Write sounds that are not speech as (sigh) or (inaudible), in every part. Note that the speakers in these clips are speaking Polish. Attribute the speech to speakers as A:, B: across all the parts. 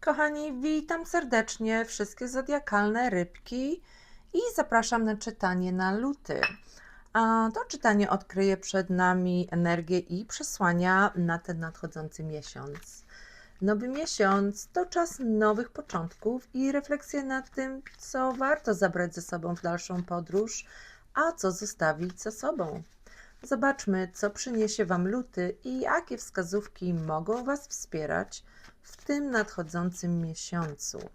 A: Kochani, witam serdecznie wszystkie zodiakalne rybki i zapraszam na czytanie na luty. A to czytanie odkryje przed nami energię i przesłania na ten nadchodzący miesiąc. Nowy miesiąc to czas nowych początków i refleksja nad tym, co warto zabrać ze sobą w dalszą podróż, a co zostawić za sobą. Zobaczmy, co przyniesie Wam luty i jakie wskazówki mogą Was wspierać w tym nadchodzącym miesiącu.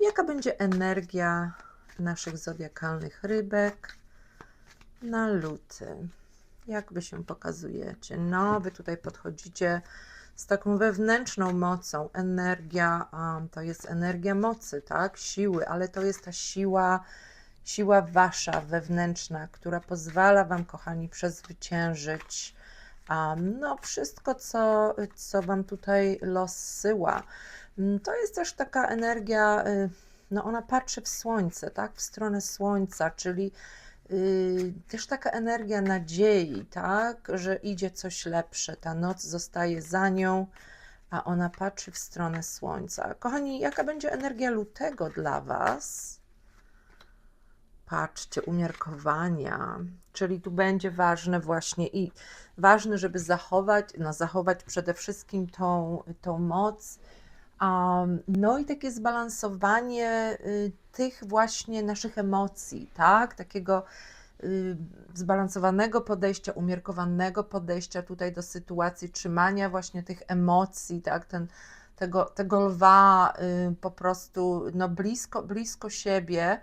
A: Jaka będzie energia naszych zodiakalnych rybek na luty? Jak Wy się pokazujecie? No, Wy tutaj podchodzicie z taką wewnętrzną mocą. Energia um, to jest energia mocy, tak? Siły, ale to jest ta siła siła wasza wewnętrzna, która pozwala wam, kochani, przezwyciężyć um, no, wszystko, co, co wam tutaj los syła. Mm, To jest też taka energia, y, no ona patrzy w słońce, tak, w stronę słońca, czyli y, też taka energia nadziei, tak, że idzie coś lepsze, ta noc zostaje za nią, a ona patrzy w stronę słońca. Kochani, jaka będzie energia lutego dla was? Patrzcie, umiarkowania, czyli tu będzie ważne właśnie i ważne, żeby zachować, no zachować przede wszystkim tą, tą moc, um, no i takie zbalansowanie y, tych właśnie naszych emocji, tak, takiego y, zbalansowanego podejścia, umiarkowanego podejścia tutaj do sytuacji, trzymania właśnie tych emocji, tak, ten, tego, tego lwa y, po prostu no blisko, blisko siebie,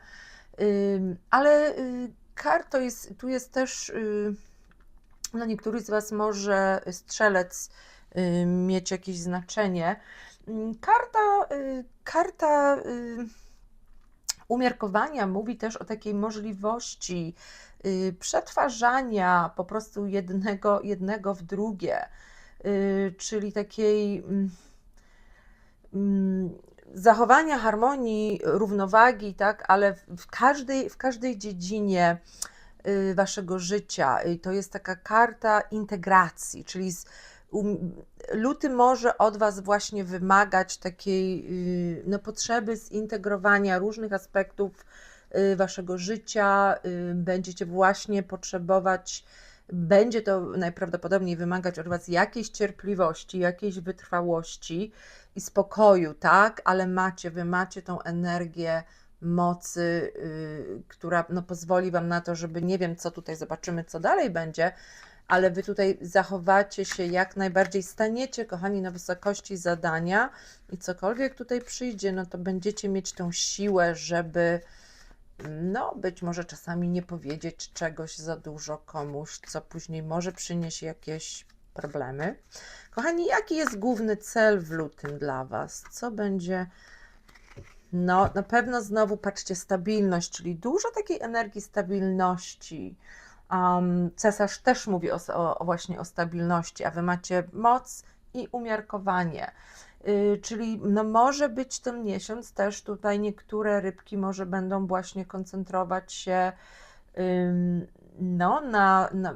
A: ale y, kar to jest, tu jest też, y, dla niektórych z Was może strzelec y, mieć jakieś znaczenie. Karta, karta umiarkowania mówi też o takiej możliwości przetwarzania po prostu jednego, jednego w drugie, czyli takiej. Zachowania harmonii, równowagi, tak, ale w każdej, w każdej dziedzinie y, waszego życia. Y, To jest taka karta integracji, czyli z, um, luty może od was właśnie wymagać takiej y, no, potrzeby zintegrowania różnych aspektów waszego życia. Będziecie właśnie potrzebować będzie to najprawdopodobniej wymagać od Was jakiejś cierpliwości, jakiejś wytrwałości i spokoju, tak? Ale macie, Wy macie tą energię mocy, yy, która no, pozwoli Wam na to, żeby nie wiem, co tutaj zobaczymy, co dalej będzie, ale Wy tutaj zachowacie się jak najbardziej, staniecie, kochani, na wysokości zadania i cokolwiek tutaj przyjdzie, no to będziecie mieć tą siłę, żeby no, być może czasami nie powiedzieć czegoś za dużo komuś, co później może przynieść jakieś problemy. Kochani, jaki jest główny cel w lutym dla Was? Co będzie? No, na pewno znowu patrzcie, stabilność, czyli dużo takiej energii stabilności. Um, cesarz też mówi o, o, właśnie o stabilności, a Wy macie moc i umiarkowanie. Y, Czyli no może być ten miesiąc też tutaj niektóre rybki może będą właśnie koncentrować się no, na, na,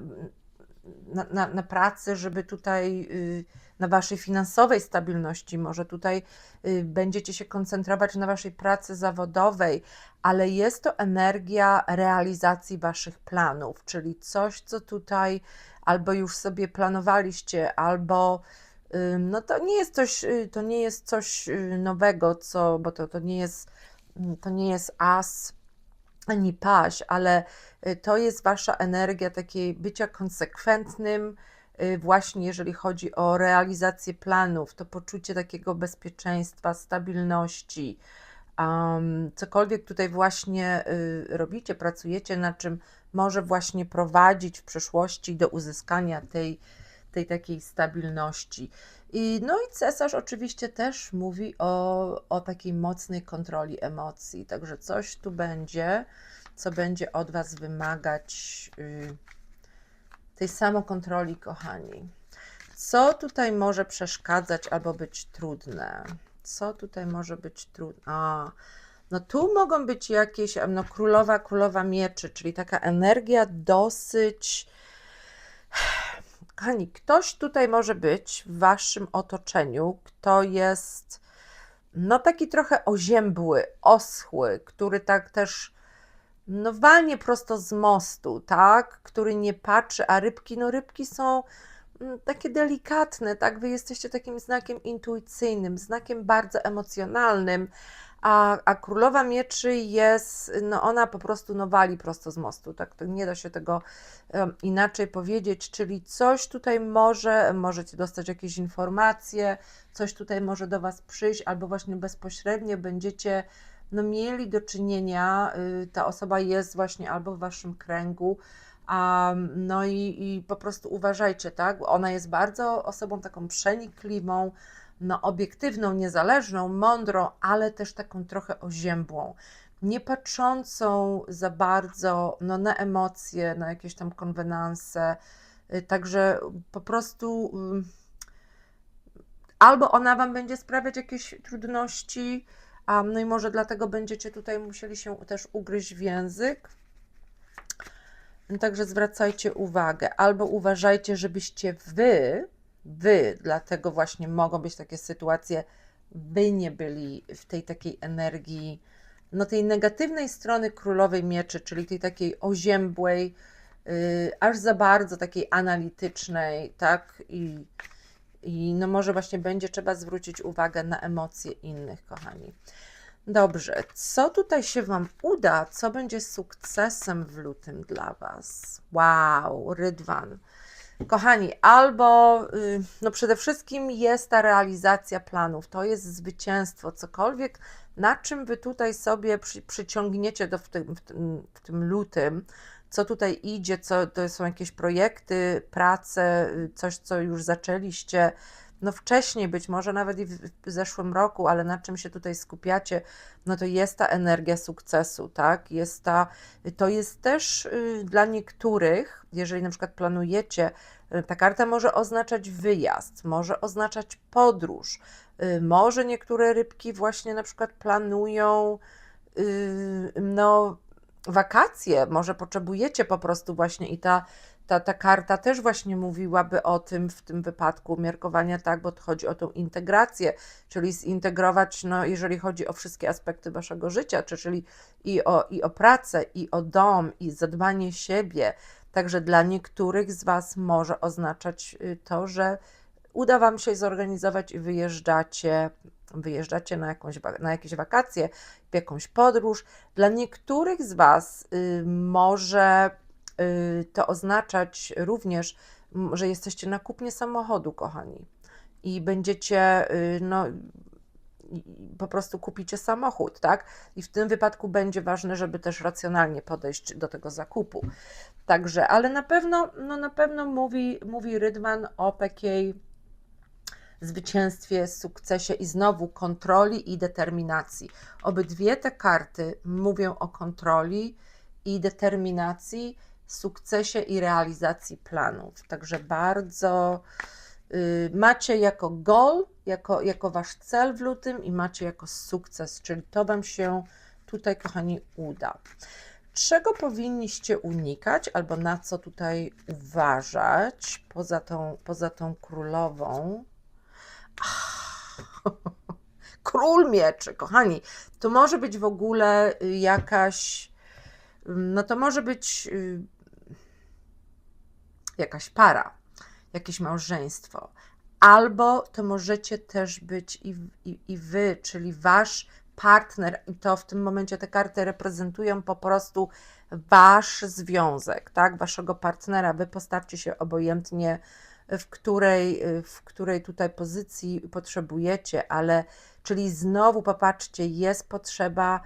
A: na, na, pracy, żeby tutaj y, na waszej finansowej stabilności, może tutaj y, będziecie się koncentrować na waszej pracy zawodowej, ale jest to energia realizacji waszych planów, czyli coś, co tutaj albo już sobie planowaliście, albo No to nie jest coś, y, to nie jest coś y, nowego, co, bo to, to nie jest, mm, to nie jest as ani paź, ale y, to jest wasza energia takiej bycia konsekwentnym, właśnie jeżeli chodzi o realizację planów, to poczucie takiego bezpieczeństwa, stabilności. Um, cokolwiek tutaj właśnie y, robicie, pracujecie, na czym może właśnie prowadzić w przyszłości do uzyskania tej, tej takiej stabilności. I, no i cesarz oczywiście też mówi o, o takiej mocnej kontroli emocji, także coś tu będzie, co będzie od Was wymagać y, tej samokontroli, kochani. Co tutaj może przeszkadzać albo być trudne? Co tutaj może być trudne? A, no tu mogą być jakieś, no królowa, królowa mieczy, czyli taka energia dosyć Kochani, ktoś tutaj może być w waszym otoczeniu, kto jest no taki trochę oziębły, oschły, który tak też no walnie prosto z mostu, tak, który nie patrzy, a rybki, no rybki są mm, takie delikatne, tak, wy jesteście takim znakiem intuicyjnym, znakiem bardzo emocjonalnym, a, a królowa mieczy jest, no ona po prostu no wali prosto z mostu, tak, nie da się tego em, inaczej powiedzieć, czyli coś tutaj może, możecie dostać jakieś informacje, coś tutaj może do was przyjść, albo właśnie bezpośrednio będziecie no, mieli do czynienia, y, ta osoba jest właśnie albo w waszym kręgu, a, no i, i po prostu uważajcie, tak? Ona jest bardzo osobą taką przenikliwą, no, obiektywną, niezależną, mądrą, ale też taką trochę oziębłą, nie patrzącą za bardzo no, na emocje, na jakieś tam konwenanse. Y, Także po prostu albo ona Wam będzie sprawiać jakieś trudności, a no i może dlatego będziecie tutaj musieli się też ugryźć w język. Także zwracajcie uwagę, albo uważajcie, żebyście wy, wy, dlatego właśnie mogą być takie sytuacje, by nie byli w tej takiej energii, no tej negatywnej strony królowej mieczy, czyli tej takiej oziębłej, yy, aż za bardzo takiej analitycznej, tak? I, I no może właśnie będzie trzeba zwrócić uwagę na emocje innych, kochani. Dobrze, co tutaj się Wam uda? Co będzie sukcesem w lutym dla Was? Wow, Rydwan. Kochani, albo y, no przede wszystkim jest ta realizacja planów, to jest zwycięstwo, cokolwiek, na czym Wy tutaj sobie przy, przyciągniecie do, w, tym, w, tym, w tym lutym, co tutaj idzie, co to są jakieś projekty, prace, y, coś, co już zaczęliście, no wcześniej, być może nawet i w, zeszłym roku, ale na czym się tutaj skupiacie, no to jest ta energia sukcesu, tak? Jest ta, to jest też y, dla niektórych, jeżeli na przykład planujecie, y, ta karta może oznaczać wyjazd, może oznaczać podróż, y, może niektóre rybki właśnie na przykład planują, no, wakacje, może potrzebujecie po prostu właśnie i ta ta, ta karta też właśnie mówiłaby o tym w tym wypadku miarkowania, tak, bo chodzi o tą integrację, czyli zintegrować, no, jeżeli chodzi o wszystkie aspekty waszego życia, czy, czyli i o, i o pracę, i o dom, i zadbanie siebie. Także dla niektórych z Was może oznaczać y, to, że uda Wam się zorganizować i wyjeżdżacie, wyjeżdżacie na, jakąś, na jakieś wakacje, w jakąś podróż. Dla niektórych z Was y, może to oznaczać również, że jesteście na kupnie samochodu, kochani, i będziecie, y, no, po prostu kupicie samochód, tak? I w tym wypadku będzie ważne, żeby też racjonalnie podejść do tego zakupu. Także, ale na pewno, no na pewno mówi, mówi Rydwan o takiej zwycięstwie, sukcesie i znowu kontroli i determinacji. Obydwie te karty mówią o kontroli i determinacji, sukcesie i realizacji planów. Także bardzo y, macie jako goal, jako, jako wasz cel w lutym i macie jako sukces, czyli to Wam się tutaj, kochani, uda. Czego powinniście unikać, albo na co tutaj uważać poza tą, poza tą królową? (laughs) Król mieczy, kochani, to może być w ogóle y, jakaś, ym, no to może być y, jakaś para, jakieś małżeństwo, albo to możecie też być i, i, i wy, czyli wasz partner, i to w tym momencie te karty reprezentują po prostu wasz związek, tak, waszego partnera. Wy postawcie się obojętnie, w której, w której tutaj pozycji potrzebujecie, ale czyli znowu popatrzcie, jest potrzeba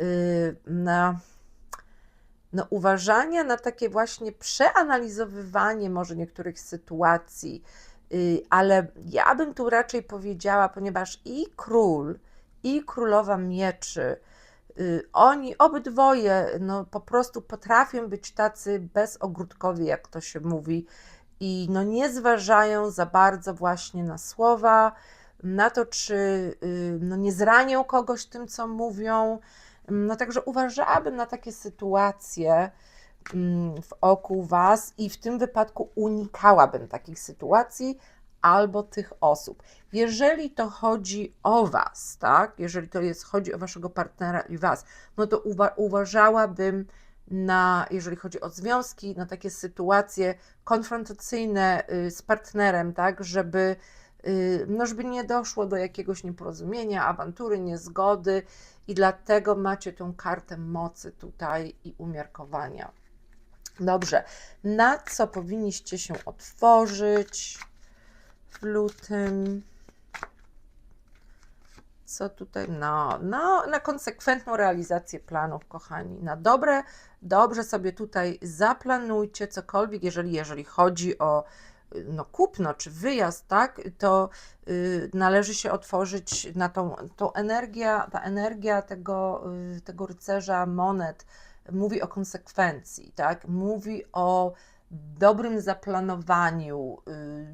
A: y, na uważania na takie właśnie przeanalizowywanie może niektórych sytuacji, y, ale ja bym tu raczej powiedziała, ponieważ i król, i królowa mieczy, y, oni obydwoje no, po prostu potrafią być tacy bezogródkowi, jak to się mówi, i no, nie zważają za bardzo właśnie na słowa, na to, czy y, no, nie zranią kogoś tym, co mówią. No także uważałabym na takie sytuacje mm, wokół Was i w tym wypadku unikałabym takich sytuacji, albo tych osób. Jeżeli to chodzi o Was, tak, jeżeli to jest, chodzi o Waszego partnera i Was, no to uwa uważałabym na, jeżeli chodzi o związki, na takie sytuacje konfrontacyjne y, z partnerem, tak, żeby, no, żeby nie doszło do jakiegoś nieporozumienia, awantury, niezgody i dlatego macie tą kartę mocy tutaj i umiarkowania. Dobrze, na co powinniście się otworzyć w lutym? Co tutaj? No, no, na konsekwentną realizację planów, kochani. Na dobre, dobrze sobie tutaj zaplanujcie cokolwiek, jeżeli, jeżeli chodzi o no, kupno czy wyjazd, tak, to y, należy się otworzyć na tą, tą energię, ta energia tego, y, tego rycerza monet mówi o konsekwencji, tak, mówi o dobrym zaplanowaniu y,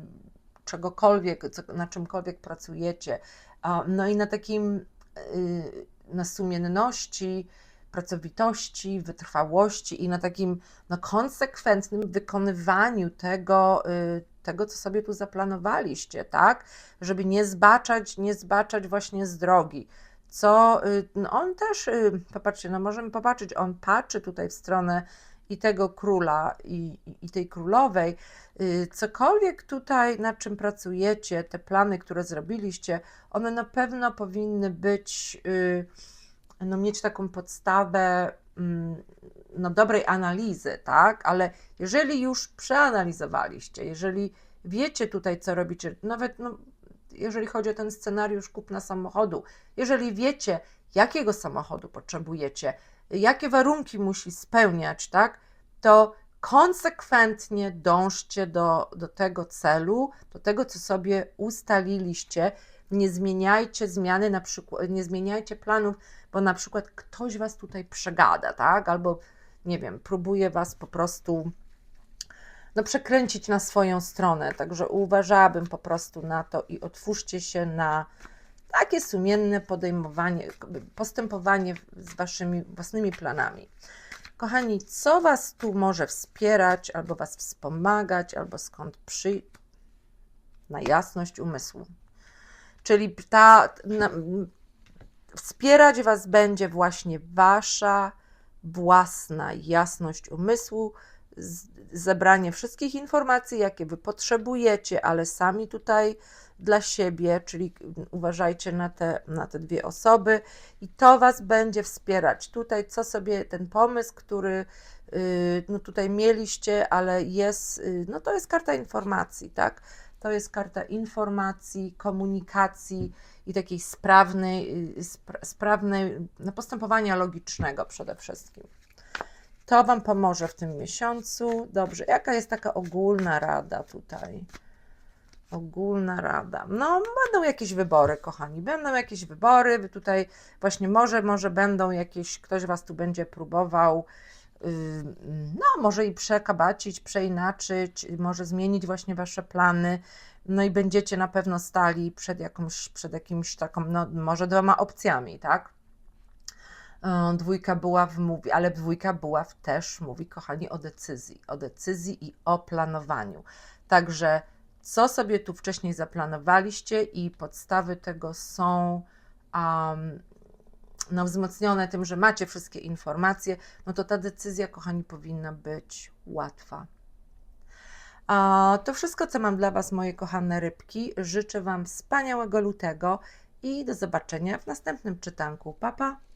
A: czegokolwiek, co, na czymkolwiek pracujecie, a, no i na takim, y, na sumienności, pracowitości, wytrwałości i na takim no, konsekwentnym wykonywaniu tego, y, tego, co sobie tu zaplanowaliście, tak? Żeby nie zbaczać, nie zbaczać właśnie z drogi. Co y, no on też, y, popatrzcie, no możemy popatrzeć, on patrzy tutaj w stronę i tego króla, i, i tej królowej. Cokolwiek tutaj, nad czym pracujecie, te plany, które zrobiliście, one na pewno powinny być, no mieć taką podstawę mm, no, dobrej analizy, tak? Ale jeżeli już przeanalizowaliście, jeżeli wiecie tutaj, co robicie, nawet no, jeżeli chodzi o ten scenariusz kupna samochodu, jeżeli wiecie, jakiego samochodu potrzebujecie, jakie warunki musi spełniać, tak, to konsekwentnie dążcie do, do tego celu, do tego, co sobie ustaliliście. Nie zmieniajcie zmiany, na przykład, nie zmieniajcie planów, bo na przykład ktoś was tutaj przegada, tak? Albo nie wiem, próbuje was po prostu no, przekręcić na swoją stronę. Także uważałabym po prostu na to i otwórzcie się na takie sumienne podejmowanie, postępowanie z waszymi własnymi planami. Kochani, co was tu może wspierać, albo was wspomagać, albo skąd przy na jasność umysłu. Czyli ta, na, wspierać was będzie właśnie wasza własna jasność umysłu, zebranie wszystkich informacji, jakie wy potrzebujecie, ale sami tutaj dla siebie, czyli uważajcie na te, na te dwie osoby i to Was będzie wspierać. Tutaj co sobie ten pomysł, który y, no tutaj mieliście, ale jest, y, no to jest karta informacji, tak? To jest karta informacji, komunikacji i takiej sprawnej, y, sprawnej no postępowania logicznego przede wszystkim. To Wam pomoże w tym miesiącu. Dobrze, jaka jest taka ogólna rada tutaj? Ogólna rada. No, będą jakieś wybory, kochani. Będą jakieś wybory. Wy tutaj właśnie może, może będą jakieś, ktoś Was tu będzie próbował, no, może i przekabacić, przeinaczyć, może zmienić właśnie Wasze plany. No i będziecie na pewno stali przed jakąś, przed jakimś taką, no, może dwoma opcjami, tak? Yy, dwójka była w mówi, ale dwójka była w też mówi, kochani, o decyzji, o decyzji i o planowaniu. Także co sobie tu wcześniej zaplanowaliście i podstawy tego są um, no, wzmocnione tym, że macie wszystkie informacje, no to ta decyzja, kochani, powinna być łatwa. A to wszystko, co mam dla Was, moje kochane rybki. Życzę Wam wspaniałego lutego i do zobaczenia w następnym czytanku. Papa. Pa.